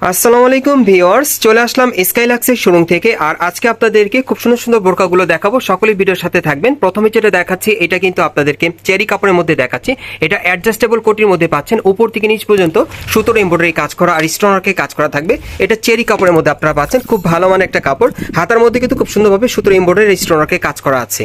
আসসালামু আলাইকুম ভিউয়ার্স চলে আসলাম স্কাইলাক্সের শোরুম থেকে। আর আজকে আপনাদেরকে খুব সুন্দর সুন্দর বোরকাগুলো দেখাবো। সকলে ভিডিওর সাথে থাকবেন। প্রথমে যেটা দেখাচ্ছি এটা কিন্তু আপনাদেরকে চেরি কাপড়ের মধ্যে দেখাচ্ছি। এটা অ্যাডজাস্টেবল কোটির মধ্যে পাচ্ছেন। উপর থেকে নিচ পর্যন্ত সুতোর এমব্রয়ডারি কাজ করা আর স্টোনারকে কাজ করা থাকবে। এটা চেরি কাপড়ের মধ্যে আপনারা পাচ্ছেন। খুব ভালো মানের একটা কাপড়। হাতার মধ্যে কিন্তু খুব সুন্দরভাবে সুতোর এমব্রয়ডারি স্টোনারকে কাজ করা আছে।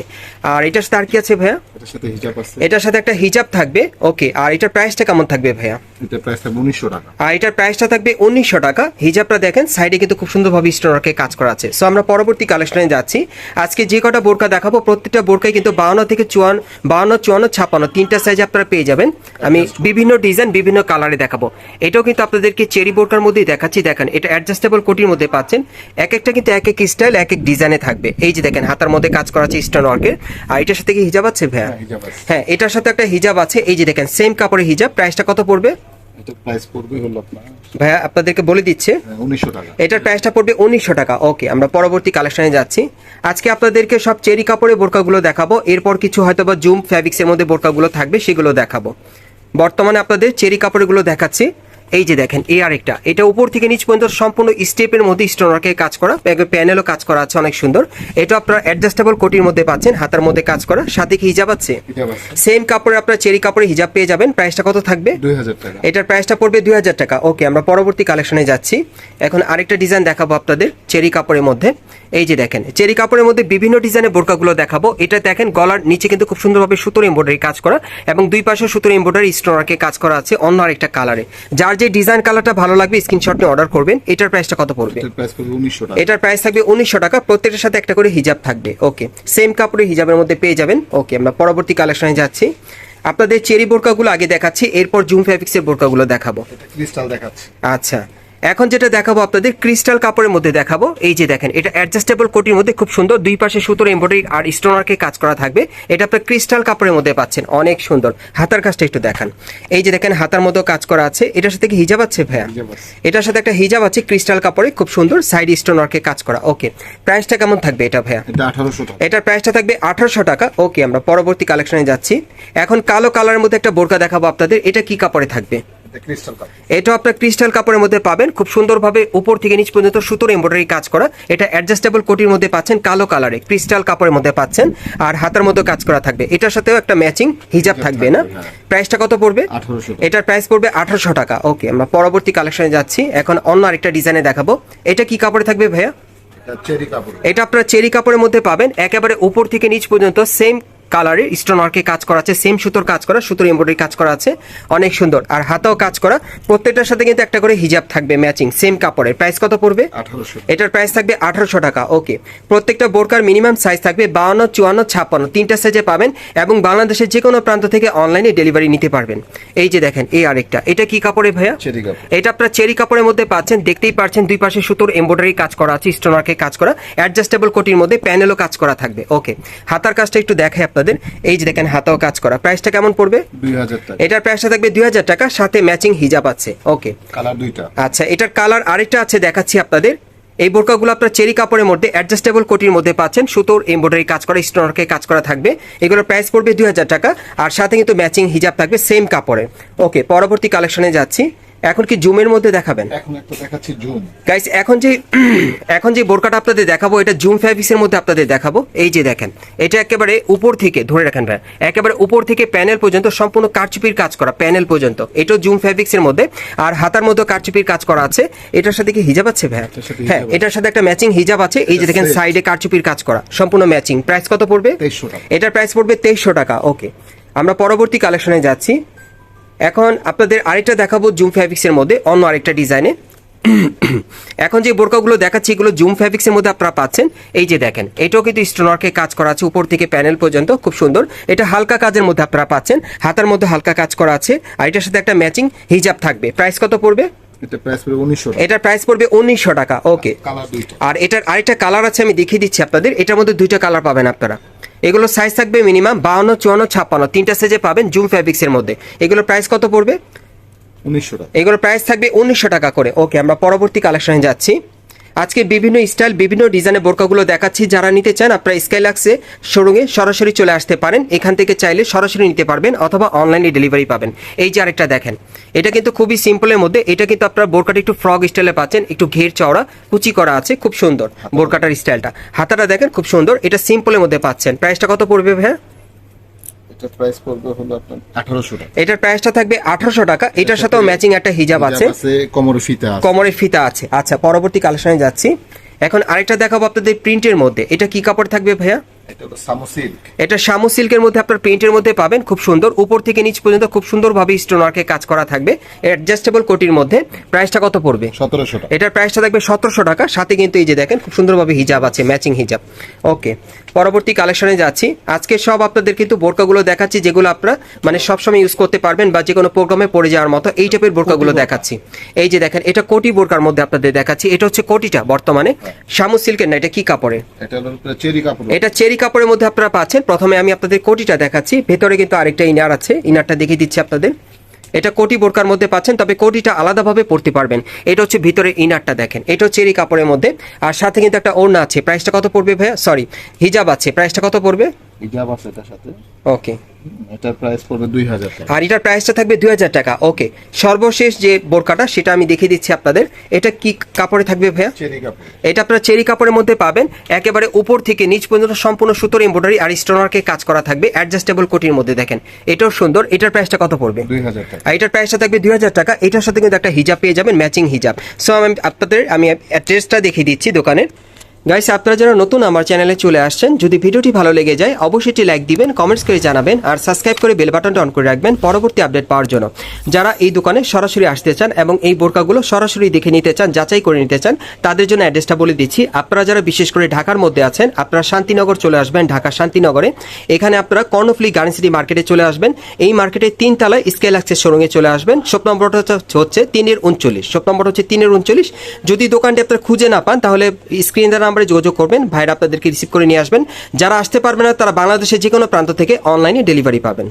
আর এটার সাথে আর কি আছে ভাইয়া? এটার সাথে হিজাব আছে। এটার সাথে একটা হিজাব থাকবে। ওকে আর এটার প্রাইসটা কেমন থাকবে ভাইয়া? এটা প্রাইস থাকবে উনিশশো টাকা। আর এটার প্রাইসটা থাকবে উনিশশো টাকা। হিজাবটা দেখেন সাইডে কিন্তু খুব সুন্দরভাবে স্টোনারকে কাজ করা আছে। সো আমরা পরবর্তী কালেকশনে যাচ্ছি। আজকে যে কটা বোরকা দেখাবো প্রত্যেকটা বোরকায় কিন্তু বাউন্ন থেকে চুয়ান্ন বাউন্ন চুয়ান্ন ছাপ্পান্ন তিনটা সাইজ আপনারা পেয়ে যাবেন। আমি বিভিন্ন ডিজাইন বিভিন্ন কালারে দেখাবো। এটাও কিন্তু আপনাদেরকে চেরি বোরকার মধ্যেই দেখাচ্ছি। দেখেন এটা অ্যাডজাস্টেবল কোটির মধ্যে পাচ্ছেন। এক একটা কিন্তু এক এক স্টাইল এক এক ডিজাইনে থাকবে। এই যে দেখেন হাতার মধ্যে কাজ করা আছে স্টোন ওয়ার্কের আর এটার সাথে কি হিজাব আছে ভাইয়া? হ্যাঁ, হিজাব আছে। হ্যাঁ এটার সাথে একটা হিজাব আছে। এই যে দেখেন সেম কাপড়ের হিজাব। প্রাইসটা কত পড়বে? এটা প্রাইস পড়বে হলো আপনার ভাইয়া আপনাদেরকে বলে দিচ্ছে। টাকা। এটার প্রাইসটা পড়বে উনিশশো টাকা। ওকে আমরা পরবর্তী কালেকশনে যাচ্ছি। আজকে আপনাদেরকে সব চেরি কাপড়ের বোরকাগুলো দেখাবো। এরপর কিছু হয়তো বা জুম ফ্যাব্রিক্সের মধ্যে বোরকাগুলো থাকবে সেগুলো দেখাবো। বর্তমানে আপনাদের চেরি কাপড়গুলো দেখাচ্ছি। এই যে দেখেন এই আরেকটা। এটা উপর থেকে নিচ পর্যন্ত সম্পূর্ণ স্টেপের মধ্যে স্টোনারকে কাজ করা প্যানেলও কাজ করা আছে অনেক সুন্দর। এটা আপনারা অ্যাডজাস্টেবল কোটির মধ্যে পাচ্ছেন হাতার মধ্যে কাজ করা সাথে কি হিজাব আছে? সেম কাপড়ে আপনারা চেরি কাপড়ে হিজাব পেয়ে যাবেন। প্রাইসটা কত থাকবে? এটার প্রাইসটা পড়বে দুই হাজার টাকা। ওকে আমরা পরবর্তী কালেকশনে যাচ্ছি। এখন আরেকটা ডিজাইন দেখাবো আপনাদের চেরি কাপড়ের মধ্যে। এই যে দেখেন চেরি কাপড়ের মধ্যে বিভিন্ন ডিজাইনের বোরকাগুলো দেখাবো। এটা দেখেন গলার নিচে কিন্তু খুব সুন্দরভাবে সুতোর এমব্রয়ডারি কাজ করা এবং দুই পাশে সুতোর এমব্রয়ডারি স্টোনারকে কাজ করা আছে অন্য আরেকটা কালারে যার যে ডিজাইন কালারটা ভালো লাগবে স্ক্রিনশট নিয়ে অর্ডার করবেন এটার প্রাইসটা কত পড়বে? এটার প্রাইস পড়বে উনিশশো টাকা। এটার প্রাইস থাকবে উনিশশো টাকা প্রত্যেকটার সাথে একটা করে হিজাব থাকবে ওকে সেম কাপড়ের হিজাবের মধ্যে পেয়ে যাবেন ওকে আমরা পরবর্তী কালেকশনে যাচ্ছি। আপনাদের চেরি বোরকাগুলো আগে দেখাচ্ছি এরপর জুম ফ্যাব্রিক্সের বোরকাগুলো দেখাবো। ক্রিস্টাল দেখাচ্ছি। আচ্ছা। এখন যেটা দেখাবো আপনাদের ক্রিস্টাল কাপড়ের মধ্যে দেখাবো। এই যে দেখেন এটা অ্যাডজাস্টেবল কোটির মধ্যে খুব সুন্দর দুই পাশে সুতোর এমব্রয়ডারি আর স্টোনারকে কাজ করা থাকবে। এটা আপনার ক্রিস্টাল কাপড়ের মধ্যে পাচ্ছেন অনেক সুন্দর। হাতার কাজটা একটু দেখান। এই যে দেখেন হাতার মতো কাজ করা আছে। এটার সাথে কি হিজাব আছে ভাইয়া? এটার সাথে একটা হিজাব আছে ক্রিস্টাল কাপড়ে খুব সুন্দর সাইড স্টোনারকে কাজ করা। ওকে প্রাইসটা কেমন থাকবে এটা ভাইয়া? এটা আঠারোশো টাকা। এটার প্রাইসটা থাকবে আঠারোশো টাকা। ওকে আমরা পরবর্তী কালেকশনে যাচ্ছি। এখন কালো কালারের মধ্যে একটা বোরকা দেখাবো আপনাদের। এটা কি কাপড়ে থাকবে? এটা আপনার ক্রিস্টাল কাপড়ের মধ্যে পাবেন। খুব সুন্দরভাবে উপর থেকে নিচ পর্যন্ত সুতোর এমব্রয়ডারি কাজ করা। এটা অ্যাডজাস্টেবল কোটির মধ্যে পাচ্ছেন কালো কালারে ক্রিস্টাল কাপড়ের মধ্যে পাচ্ছেন আর হাতার মধ্যে কাজ করা থাকবে। এটার সাথেও একটা ম্যাচিং হিজাব থাকবে না। হ্যাঁ। প্রাইসটা কত পড়বে? এটার প্রাইস পড়বে আঠারোশো টাকা। ওকে আমরা পরবর্তী কালেকশনে যাচ্ছি। এখন অন্য আরেকটা ডিজাইনে দেখাবো। এটা কি কাপড়ে থাকবে ভাইয়া? এটা চেরি কাপড় এটা আপনার চেরি কাপড়ের মধ্যে পাবেন। একেবারে উপর থেকে নিচ পর্যন্ত সেম কালারের স্টোনওয়ার্কে কাজ করা আছে সেম সুতোর কাজ করা সুতোর এমব্রয়ডারি কাজ করা আছে অনেক সুন্দর। আর হাতাও কাজ করা প্রত্যেকটার সাথে কিন্তু একটা করে হিজাব থাকবে ম্যাচিং সেম কাপড়ের। প্রাইস কত পড়বে? এটার প্রাইস থাকবে আঠারোশো টাকা ওকে প্রত্যেকটা বোরকার মিনিমাম সাইজ থাকবে বাউন্ন চুয়ান্ন ছাপ্পান্ন তিনটা সাইজে পাবেন এবং বাংলাদেশের যে কোনো প্রান্ত থেকে অনলাইনে ডেলিভারি নিতে পারবেন। এই যে দেখেন এই আরেকটা। এটা কি কাপড়ে ভাইয়া? এটা আপনার চেরি কাপড়ের মধ্যে পাচ্ছেন দেখতেই পাচ্ছেন দুই পাশে সুতোর এমব্রয়ডারি কাজ করা আছে স্টোনারকে কাজ করা অ্যাডজাস্টেবল কোটির মধ্যে প্যানেলও কাজ করা থাকবে ওকে হাতার কাজটা একটু দেখাই আপনাদের এই যে দেখেন হাতাও কাজ করা। প্রাইসটা কেমন পড়বে? এটার প্রাইসটা থাকবে দুই হাজার টাকা সাথে ম্যাচিং হিজাব আছে। ওকে। কালার দুইটা। আচ্ছা এটার কালার আরেকটা আছে দেখাচ্ছি আপনাদের। এই বোরকাগুলো আপনার চেরি কাপড়ের মধ্যে অ্যাডজাস্টেবল কোটির মধ্যে পাচ্ছেন। সুতোর এমব্রয়ডারি কাজ করা স্টোনারকে কাজ করা থাকবে। এগুলোর প্রাইস পড়বে দুই হাজার টাকা। আর সাথে কিন্তু ম্যাচিং হিজাব থাকবে সেম কাপড়ের ওকে পরবর্তী কালেকশনে যাচ্ছি। এখন কি জুমের মধ্যে দেখাবেন? এখন একটা দেখাচ্ছি জুম। গাইস এখন যে এখন যে বোরকাটা আপনাদের দেখাবো এটা জুম ফ্যাব্রিক্সের মধ্যে আপনাদের দেখাবো। এই যে দেখেন এটা একেবারে উপর থেকে ধরে রাখেন ভাই একেবারে উপর থেকে প্যানেল পর্যন্ত সম্পূর্ণ কারচুপির কাজ করা প্যানেল পর্যন্ত। এটাও জুম ফ্যাব্রিক্সের মধ্যে আর হাতার মধ্যে কারচুপির কাজ করা আছে। এটার সাথে কি হিজাব আছে ভাই? হ্যাঁ এটার সাথে একটা ম্যাচিং হিজাব আছে। এই যে দেখেন সাইডে কারচুপির কাজ করা সম্পূর্ণ ম্যাচিং প্রাইস কত পড়বে? 2300 টাকা। এটার প্রাইস পড়বে তেইশশো টাকা ওকে আমরা পরবর্তী কালেকশনে যাচ্ছি। এখন আপনাদের আরেকটা দেখাবো জুম ফ্যাব্রিক্সের মধ্যে অন্য আরেকটা ডিজাইনে এখন যে বোরকাগুলো দেখাচ্ছি এগুলো জুম ফ্যাব্রিক্সের মধ্যে আপনারা পাচ্ছেন। এই যে দেখেন এটাও কিন্তু স্টোনারকে কাজ করা আছে উপর থেকে প্যানেল পর্যন্ত খুব সুন্দর। এটা হালকা কাজের মধ্যে আপনারা পাচ্ছেন হাতার মধ্যে হালকা কাজ করা আছে আর এটার সাথে একটা ম্যাচিং হিজাব থাকবে। প্রাইস কত পড়বে? এটার প্রাইস পড়বে উনিশশো টাকা ওকে আর এটার আরেকটা কালার আছে আমি দেখিয়ে দিচ্ছি আপনাদের এটার মধ্যে দুইটা কালার পাবেন আপনারা। এগুলো সাইজ থাকবে মিনিমাম বাউন্ন চুয়ান্ন ছাপ্পান্ন। তিনটা সাইজে পাবেন জুম ফ্যাব্রিক্সের মধ্যে। এগুলো প্রাইস কত পড়বে? উনিশশো টাকা। এগুলো প্রাইস থাকবে উনিশশো টাকা করে। ওকে আমরা পরবর্তী কালেকশনে যাচ্ছি। আজকে বিভিন্ন স্টাইল, বিভিন্ন ডিজাইনের বোরকাগুলো দেখাচ্ছি। যারা নিতে চান আপনারা স্কাইলাক্সে শোরুমে সরাসরি চলে আসতে পারেন। এখান থেকে চাইলে সরাসরি নিতে পারবেন অথবা অনলাইনে ডেলিভারি পাবেন। এই যে আরেকটা দেখেন, এটা কিন্তু খুবই সিম্পলের মধ্যে, এটা কিন্তু আপনার বোরকাটা একটু ফ্রক স্টাইলে পাচ্ছেন, একটু ঘের চওড়া, কুচি করা আছে, খুব সুন্দর বোরকাটার স্টাইলটা। হাতাটা দেখেন, খুব সুন্দর, এটা সিম্পলের মধ্যে পাচ্ছেন। প্রাইসটা কত পড়বে ভাইয়া? এটা প্রাইস পড়বে হলো আপনার আঠারোশো টাকা। এটার প্রাইসটা থাকবে আঠারোশো টাকা। এটার সাথেও ম্যাচিং একটা হিজাব আছে। ফিতা আছে। আচ্ছা পরবর্তী কালেকশনে যাচ্ছি। এখন আরেকটা দেখাবো আপনাদের প্রিন্টের মধ্যে। এটা কি কাপড় থাকবে ভাইয়া? এটা হলো সামো সিল্ক। এটা শামু সিল্কের মধ্যে আপনার প্রিন্টের মধ্যে পাবেন খুব সুন্দর। উপর থেকে নিচ পর্যন্ত খুব সুন্দরভাবে স্টোন ওয়ার্কে কাজ করা থাকবে। অ্যাডজাস্টেবল কোটির মধ্যে প্রাইসটা কত পড়বে? সতেরোশো টাকা। এটার প্রাইসটা থাকবে সতেরোশো টাকা। সাথে কিন্তু এই যে দেখেন খুব সুন্দরভাবে হিজাব আছে ম্যাচিং হিজাব ওকে পরবর্তী কালেকশনে যাচ্ছি। আজকে সব আপনাদের কিন্তু বোরকাগুলো দেখাচ্ছি যেগুলো আপনারা মানে সবসময় ইউজ করতে পারবেন বা যে কোনো প্রোগ্রামে পড়ে যাওয়ার মতো এই টাইপের বোরকাগুলো দেখাচ্ছি। এই যে দেখেন এটা কোটি বোরকার মধ্যে আপনাদের দেখাচ্ছি। এটা হচ্ছে কোটিটা বর্তমানে। শামু সিল্কের না এটা কি কাপড়ে এটা হলো চেরি কাপড়। এটা চেরি কাপড়ের মধ্যে আপনারা পাচ্ছেন। প্রথমে আমি আপনাদের কোটিটা দেখাচ্ছি। ভেতরে কিন্তু আরেকটা ইনার আছে। ইনারটা দেখিয়ে দিচ্ছি আপনাদের। এটা কোটি বোরকার মধ্যে পাচ্ছেন তবে কোটিটা আলাদাভাবে পড়তে পারবেন। এটা হচ্ছে ভিতরে ইনারটা দেখেন। এটা হচ্ছে এরই কাপড়ের মধ্যে। আর সাথে কিন্তু একটা ওড়না আছে। প্রাইসটা কত পড়বে ভাইয়া? সরি হিজাব আছে। প্রাইসটা কত পড়বে? হিজাব আছে এটার সাথে। ওকে এটার প্রাইস পড়বে দুই হাজার টাকা। আর এটার প্রাইসটা থাকবে দুই হাজার টাকা। ওকে সর্বশেষ যে বোরকাটা সেটা আমি দেখিয়ে দিচ্ছি আপনাদের। এটা কি কাপড়ে থাকবে ভাইয়া? চেরি কাপড়। এটা আপনারা চেরি কাপড়ের মধ্যে পাবেন। একেবারে উপর থেকে নিচ পর্যন্ত সম্পূর্ণ সুতোর এমব্রয়ডারি আর স্টোনারকে কাজ করা থাকবে। অ্যাডজাস্টেবল কোটির মধ্যে দেখেন। এটাও সুন্দর। এটার প্রাইসটা কত পড়বে? দুই হাজার টাকা। আর এটার প্রাইসটা থাকবে দুই হাজার টাকা। এটার সাথে কিন্তু একটা হিজাব পেয়ে যাবেন ম্যাচিং হিজাব। সো আমি আপনাদের আমি অ্যাড্রেসটা দেখিয়ে দিচ্ছি দোকানের। গাইস আপনারা যারা নতুন আমার চ্যানেলে চলে আসছেন, যদি ভিডিওটি ভালো লেগে যায়, অবশ্যই একটি লাইক দিবেন কমেন্টস করে জানাবেন, আর সাবস্ক্রাইব করে বেল বাটনটা অন করে রাখবেন পরবর্তী আপডেট পাওয়ার জন্য। যারা এই দোকানে সরাসরি আসতে চান এবং এই বোরকাগুলো সরাসরি দেখে নিতে চান, যাচাই করে নিতে চান, তাদের জন্য অ্যাড্রেসটা বলে দিচ্ছি। আপনারা যারা বিশেষ করে ঢাকার মধ্যে আছেন, আপনারা শান্তিনগর চলে আসবেন, ঢাকা শান্তিনগরে। এখানে আপনারা কর্ণফুলি গার্ডেন সিটি মার্কেটে চলে আসবেন। এই মার্কেটের তিন তলায় স্কেল অ্যাক্সেস শোরুমে চলে আসবেন। শপ নম্বরটা হচ্ছে- তিনের উনচল্লিশ। শপ নম্বর হচ্ছে তিনের উনচল্লিশ। যদি দোকানটি আপনারা খুঁজে না পান, তাহলে স্ক্রিন দ্বারা নাম্বারে যোগাযোগ করবেন। ভাইরা আপনাদেরকে রিসিভ করে নিয়ে আসবেন। যারা আসতে পারবে না, তারা বাংলাদেশের যে কোনো প্রান্ত থেকে অনলাইনে ডেলিভারি পাবেন।